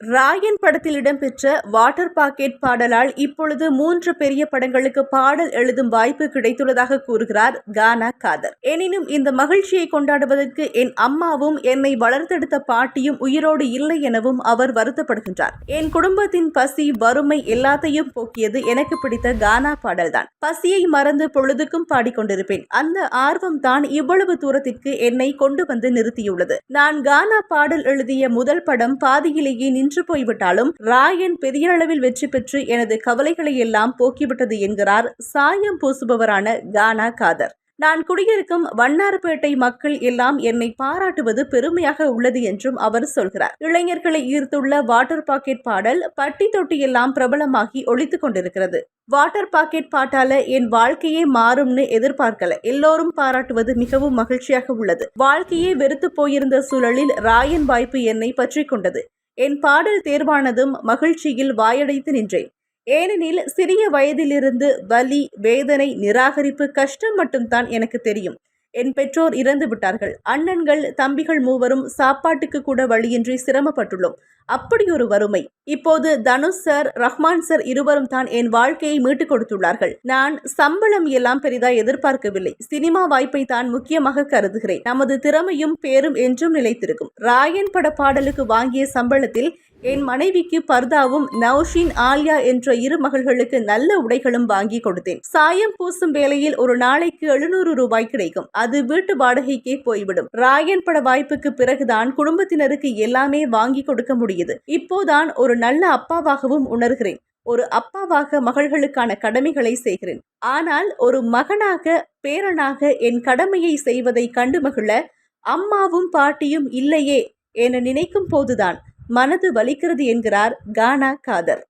ராயன் படத்தில் இடம்பெற்ற water packet பாடலால் இப்பொழுது மூன்று பெரிய படங்களுக்கு பாடல் எழுதும் வாய்ப்பு கிடைத்துள்ளதாக கூறுகிறார் கானா காதர். எனினும் இந்த மகிழ்ச்சியை கொண்டாடுவதற்கு என் அம்மாவும் என்னை வளர்த்தெடுத்த பாட்டியும் உயிரோடு இல்லை எனவும் அவர் வருத்தப்படுகின்றார். என் குடும்பத்தின் பசி வறுமை எல்லாத்தையும் போக்கியது எனக்கு பிடித்த கானா பாடல்தான். பசியை மறந்து பொழுதுக்கும் பாடிக்கொண்டிருப்பேன். அந்த ஆர்வம் தான் இவ்வளவு தூரத்திற்கு என்னை கொண்டு வந்து நிறுத்தியுள்ளது. நான் கானா பாடல் எழுதிய முதல் படம் பாதியிலேயே நின்று போய்விட்டாலும் ராயன் பெரிய அளவில் வெற்றி பெற்று எனது கவலைகளை எல்லாம் போக்கிவிட்டது என்கிறார் சாயம் பூசுபவரான கானா காதர். நான் குடியிருக்கும் வண்ணார்பேட்டை மக்கள் எல்லாம் என்னை பாராட்டுவது பெருமையாக உள்ளது என்றும் அவர் சொல்கிறார். இளைஞர்களை ஈர்த்துள்ள வாட்டர் பாக்கெட் பாடல் பட்டி தொட்டி எல்லாம் பிரபலமாகி ஒழித்துக் கொண்டிருக்கிறது. வாட்டர் பாக்கெட் பாட்டால என் வாழ்க்கையே மாறும்னு எதிர்பார்க்கல. எல்லோரும் பாராட்டுவது மிகவும் மகிழ்ச்சியாக உள்ளது. வாழ்க்கையே வெறுத்து போயிருந்த சூழலில் ராயன் வாய்ப்பு என்னை பற்றி கொண்டது. என் பாடல் தேர்வானதும் மகிழ்ச்சியில் வாயடைத்து நின்றேன். ஏனெனில் சிறிய வயதிலிருந்து வலி வேதனை நிராகரிப்பு கஷ்டம் மட்டும்தான் எனக்கு தெரியும். என் பெற்றோர் இறந்து விட்டார்கள். அண்ணன்கள் தம்பிகள் மூவரும் சாப்பாட்டுக்கு கூட வழியின்றி சிரமப்பட்டுள்ளோம். அப்படி ஒரு வறுமை. இப்போது தனுஷ் சார் ரஹ்மான் சார் இருவரும் தான் என் வாழ்க்கையை மீட்டுக் கொடுத்துள்ளார்கள். நான் சம்பளம் எல்லாம் பெரிதா எதிர்பார்க்கவில்லை. சினிமா வாய்ப்பை தான் முக்கியமாக கருதுகிறேன். நமது திறமையும் பேரும் என்றும் நிலைத்திருக்கும். ராயன் பட பாடலுக்கு வாங்கிய சம்பளத்தில் என் மனைவிக்கு பர்தாவும் நௌஷின் ஆல்யா என்ற இரு மகள்களுக்கு நல்ல உடைகளும் வாங்கி கொடுத்தேன். சாயம் பூசும் வேளையில் ஒரு நாளைக்கு எழுநூறு ரூபாய் கிடைக்கும். அது வீட்டு வாடகைக்கே போய்விடும். ராயன் பட வாய்ப்புக்கு பிறகுதான் குடும்பத்தினருக்கு எல்லாமே வாங்கி கொடுக்க முடியுது. இப்போதான் ஒரு நல்ல அப்பாவாகவும் உணர்கிறேன். ஒரு அப்பாவாக மகள்களுக்கான கடமைகளை செய்கிறேன். ஆனால் ஒரு மகனாக பேரனாக என் கடமையை செய்வதை கண்டு மகிழ அம்மாவும் பாட்டியும் இல்லையே என நினைக்கும் போதுதான் மனது வலிக்கிறது என்கிறார் கானா காதர்.